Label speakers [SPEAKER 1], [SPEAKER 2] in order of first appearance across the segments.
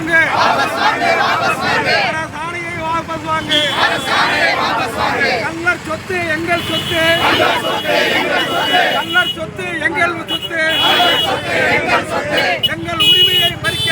[SPEAKER 1] வாங்கு. சாணியை வாபஸ் வாங்கு. கல்லர் சொத்து எங்கள் சொத்து. கல்லர் சொத்து எங்கள் சொத்து. எங்கள் உரிமையை பறிக்க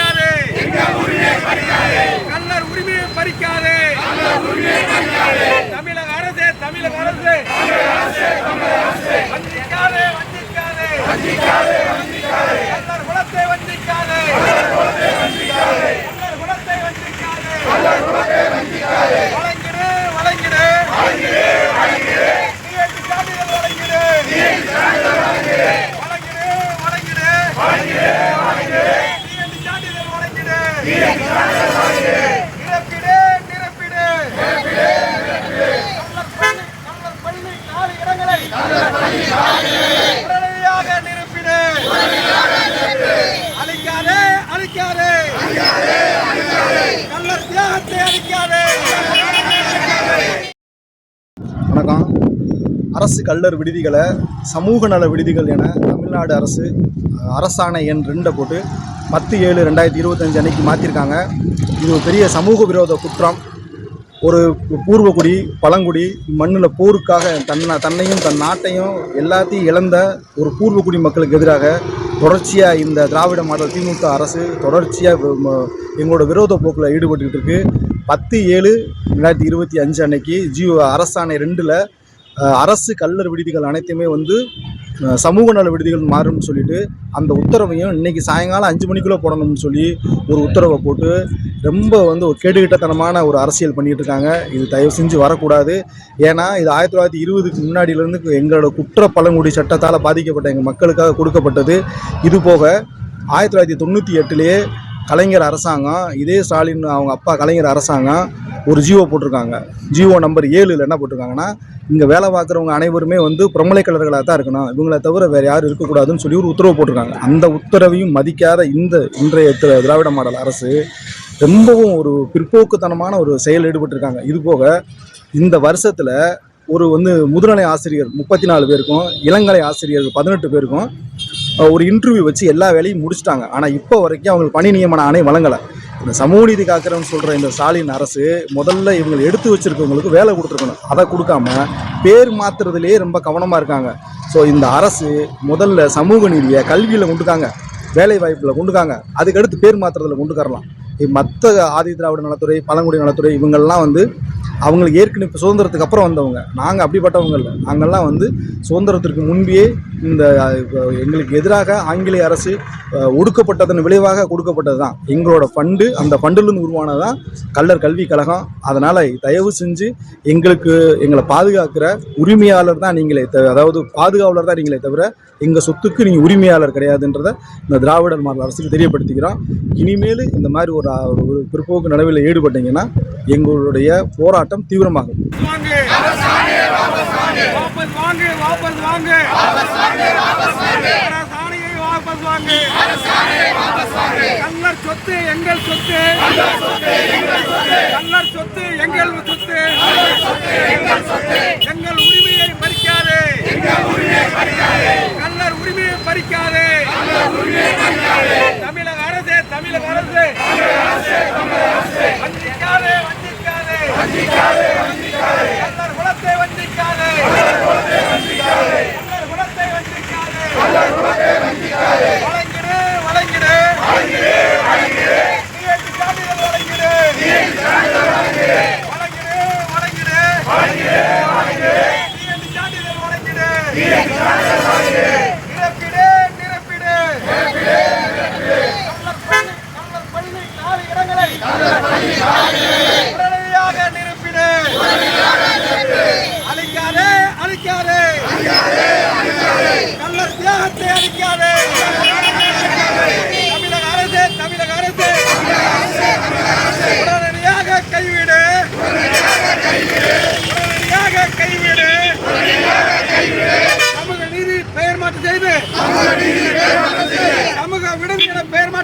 [SPEAKER 2] வணக்கம். அரசு கல்லர் விடுதிகளை சமூக நல விடுதிகள் என தமிழ்நாடு அரசு அரசாணை எண் ரெண்டை போட்டு பத்து ஏழு ரெண்டாயிரத்தி இருபத்தஞ்சு அன்னைக்கு மாற்றிருக்காங்க இது ஒரு பெரிய சமூக விரோத குற்றம். ஒரு பூர்வக்குடி பழங்குடி மண்ணில் போருக்காக தன்னை தன்னையும் தன் நாட்டையும் எல்லாத்தையும் இழந்த ஒரு பூர்வக்குடி மக்களுக்கு எதிராக தொடர்ச்சியாக இந்த திராவிட மாடல் திமுக அரசு தொடர்ச்சியாக எங்களோட விரோத போக்கில் ஈடுபட்டுக்கிட்டு இருக்குது பத்து ஏழு ரெண்டாயிரத்தி இருபத்தி அஞ்சு அன்னைக்கு ஜியோ அரசாணை ரெண்டில் அரசு கல்லர் விடுதிகள் அனைத்துமே வந்து சமூக நல விடுதிகள் மாறும்னு சொல்லிட்டு அந்த உத்தரவையும் இன்னைக்கு சாயங்காலம் அஞ்சு மணிக்குள்ளே போடணும்னு சொல்லி ஒரு உத்தரவை போட்டு ரொம்ப வந்து ஒரு கேடுகிட்டத்தனமான ஒரு அரசியல் பண்ணிகிட்டு இருக்காங்க. இது தயவு செஞ்சு வரக்கூடாது. ஏன்னா இது ஆயிரத்தி தொள்ளாயிரத்தி இருபதுக்கு முன்னாடியிலேருந்து எங்களோட குற்ற பழங்குடி சட்டத்தால் பாதிக்கப்பட்ட எங்கள் மக்களுக்காக கொடுக்கப்பட்டது. இது போக ஆயிரத்தி தொள்ளாயிரத்தி தொண்ணூற்றி எட்டுலேயே கலைஞர் அரசாங்கம் இதே ஸ்டாலின் அவங்க அப்பா கலைஞர் அரசாங்கம் ஒரு ஜியோ போட்டிருக்காங்க. ஜியோ நம்பர் ஏழில் என்ன போட்டிருக்காங்கன்னா இங்கே வேலை பார்க்குறவங்க அனைவருமே வந்து பிரமலை கலர்களாக தான் இருக்கணும். இவங்களை தவிர வேறு யாரும் இருக்கக்கூடாதுன்னு சொல்லி ஒரு உத்தரவு போட்டிருக்காங்க. அந்த உத்தரவையும் மதிக்காத இந்த இன்றைய திர- திராவிட மாடல் அரசு ரொம்பவும் ஒரு பிற்போக்குத்தனமான ஒரு செயல் ஈடுபட்டிருக்காங்க. இது போக இந்த வருஷத்தில் ஒரு வந்து முதுநிலை ஆசிரியர் முப்பத்தி நாலு பேருக்கும் இளங்கலை ஆசிரியர் பதினெட்டு பேருக்கும் ஒரு இன்டர்வியூ வச்சு எல்லா வேலையும் முடிச்சிட்டாங்க. ஆனால் இப்போ வரைக்கும் அவங்களுக்கு பணி நியமன ஆணை வழங்கலை. இந்த சமூக நீதி காக்கிறேன்னு சொல்கிற இந்த ஸ்டாலின் அரசு முதல்ல இவங்களை எடுத்து வச்சிருக்கவங்களுக்கு வேலை கொடுத்துருக்கணும். அதை கொடுக்காம பேர் மாற்றுறதுலேயே ரொம்ப கவனமாக இருக்காங்க. ஸோ இந்த அரசு முதல்ல சமூக நீதியை கல்வியில் கொண்டுக்காங்க வேலை வாய்ப்பில் கொண்டுக்காங்க அதுக்கடுத்து பேர் மாத்துறதுல கொண்டுக்கரலாம் மற்ற ஆதி திராவிட நலத்துறை பழங்குடி நலத்துறை இவங்கள்லாம் வந்து அவங்களுக்கு ஏற்கனவே இப்போ சுதந்திரத்துக்கு அப்புறம் வந்தவங்க. நாங்கள் அப்படிப்பட்டவங்க இல்லை. நாங்கள்லாம் வந்து சுதந்திரத்திற்கு முன்பே இந்த எங்களுக்கு எதிராக ஆங்கிலேய அரசு ஒடுக்கப்பட்டதன் விளைவாக கொடுக்கப்பட்டது தான் எங்களோட ஃபண்டு அந்த ஃபண்டிலிருந்து உருவானது தான் கல்லர் கல்விக் கழகம் அதனால் தயவு செஞ்சு எங்களுக்கு எங்களை பாதுகாக்கிற உரிமையாளர் தான் நீங்களே த- அதாவது பாதுகாவலர் தான் நீங்களே தவிர எங்கள் சொத்துக்கு நீங்கள் உரிமையாளர் கிடையாதுன்றதை இந்த திராவிடர் மாடல் அரசுக்கு தெரியப்படுத்திக்கிறோம். இனிமேல் இந்த மாதிரி ஒரு ஒரு ஒரு பிற்போக்கு நடவில் ஈடுபட்டீங்கன்னா எங்களுடைய போராட்டம் தீவிரமாகும்.
[SPEAKER 1] வாங்கு வாபஸ் வாங்கு. சொத்து எங்கள் சொத்து. கள்ளர் சொத்து எங்கள் சொத்து. எங்கள் உரிமையை பறிக்காதே. கல்லர் உரிமையை பறிக்காதே.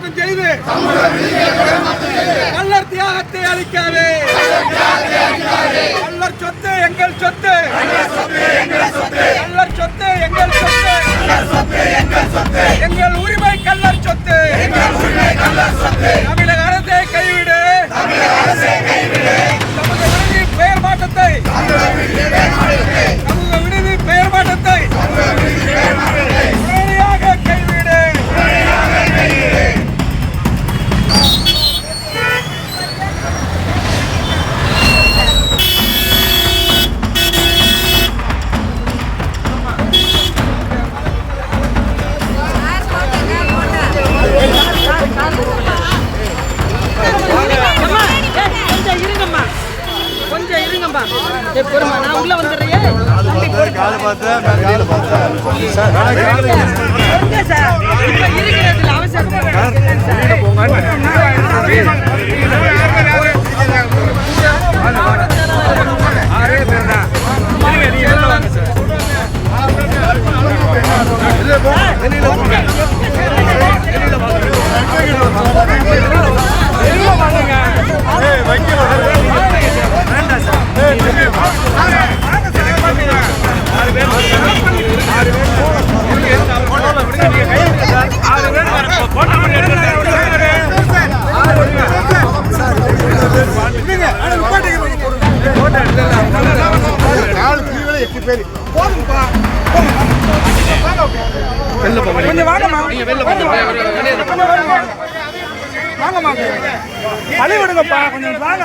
[SPEAKER 1] என செய்து கல்லர் தியாகத்தை அளிக்காதே கல்லர் சொத்து எங்கள் சொத்து. கல்லர் சொத்து எங்கள் சொத்து. எங்கள் உரிமை
[SPEAKER 3] ஓகே இப்ப இருக்கிறதுல அவசரம்
[SPEAKER 1] கொஞ்சம் வாங்கம்மா. நீங்க வெளில வாங்கம்மா. வாங்கம்மா. வழி விடுங்கப்பா. கொஞ்சம் வாங்க.